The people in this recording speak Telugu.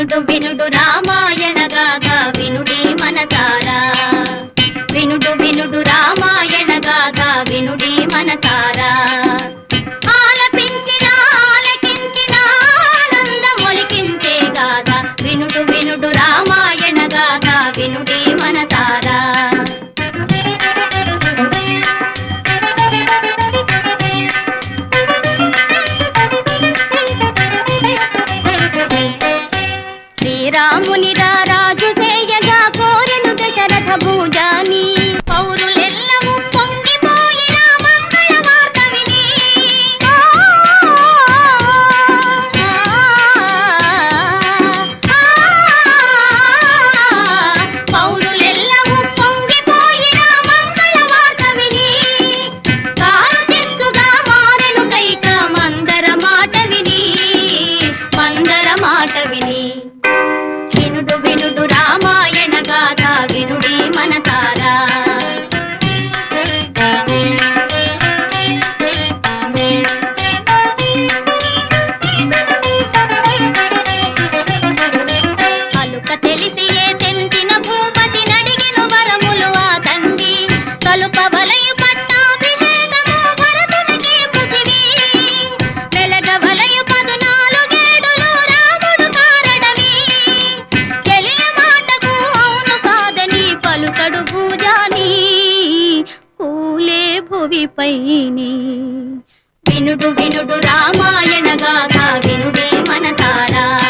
వినుడు వినుడు రామాయణ గాథ వినుడే మన తారా. వినుడు వినుడు రామాయణ గాథ వినుడే మన తారా. వినుడు వినుడు రామాయణ గాథ వినుడే మన తారా. శ్రీరాముని రారా విపైని వినుడు వినుడు రామాయణ గాథ వినుడే మన తారా.